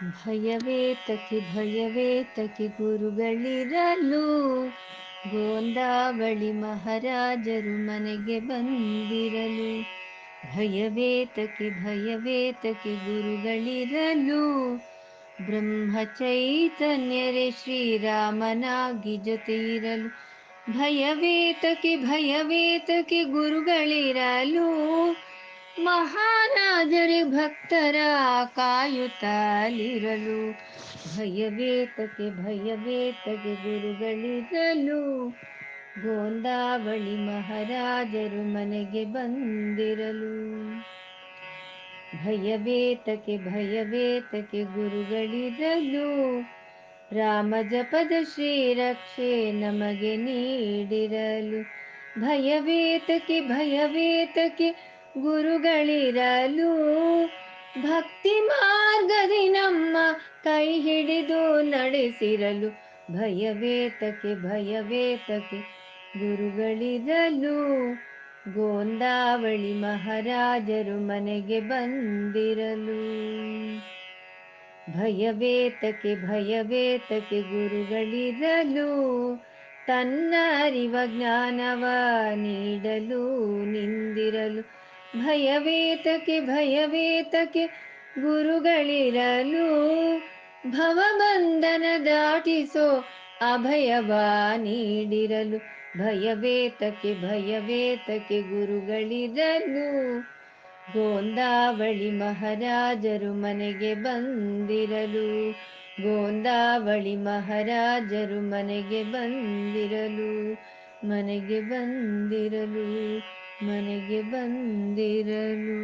ಭಯವೇತಕ್ಕೆ ಭಯವೇತಕಿ ಗುರುಗಳಿರಲು ಗೋಂದಾವಳಿ ಮಹಾರಾಜರು ಮನೆಗೆ ಬಂದಿರಲು ಭಯವೇತಕಿ ಭಯವೇತಕಿ ಗುರುಗಳಿರಲು ಬ್ರಹ್ಮ ಚೈತನ್ಯರೇ ಶ್ರೀರಾಮನಾಗಿ ಇರಲು ಭಯವೇತಕಿ ಭಯವೇತಕಿ ಗುರುಗಳಿರಲು ಮಹಾರಾಜರೇ ಭಕ್ತರ ಕಾಯುತ್ತಲಿರಲು ಭಯವೇತಕ್ಕೆ ಭಯವೇತಕ್ಕೆ ಗುರುಗಳಿರಲು. ಗೋಂದಾವಳಿ ಮಹಾರಾಜರು ಮನೆಗೆ ಬಂದಿರಲು, ಭಯವೇತಕ್ಕೆ ಭಯವೇತಕ್ಕೆ ಗುರುಗಳಿರಲು. ರಾಮ ಜಪದ ಶ್ರೀರಕ್ಷೆ ನಮಗೆ ನೀಡಿರಲು, ಭಯವೇತಕ್ಕೆ ಭಯವೇತಕ್ಕೆ ಗುರುಗಳಿರಲು ಭಕ್ತಿ ಮಾರ್ಗದಿ ನಮ್ಮ ಕೈ ಹಿಡಿದು ನಡೆಸಿರಲು ಭಯವೇತಕೆ ಭಯವೇತಕೆ ಗುರುಗಳಿರಲು ಗೋಂದಾವಳಿ ಮಹಾರಾಜರು ಮನೆಗೆ ಬಂದಿರಲು ಭಯವೇತಕೆ ಭಯವೇತಕೆ ಗುರುಗಳಿರಲು ತನ್ನ ಅರಿವ ಜ್ಞಾನವ ನೀಡಲು ನಿಂದಿರಲು ಭಯವೇತಕ್ಕೆ ಭಯವೇತಕೆ ಗುರುಗಳಿರಲು ಭವಬಂಧನ ದಾಟಿಸೋ ಅಭಯವ ನೀಡಿರಲು ಭಯವೇತಕೆ ಭಯವೇತಕೆ ಗುರುಗಳಿರಲು ಗೋಂದಾವಳಿ ಮಹಾರಾಜರು ಮನೆಗೆ ಬಂದಿರಲು ಗೋಂದಾವಳಿ ಮಹಾರಾಜರು ಮನೆಗೆ ಬಂದಿರಲು ಮನೆಗೆ ಬಂದಿರಲು ಮನೆಗೆ ಬಂದಿರಲು.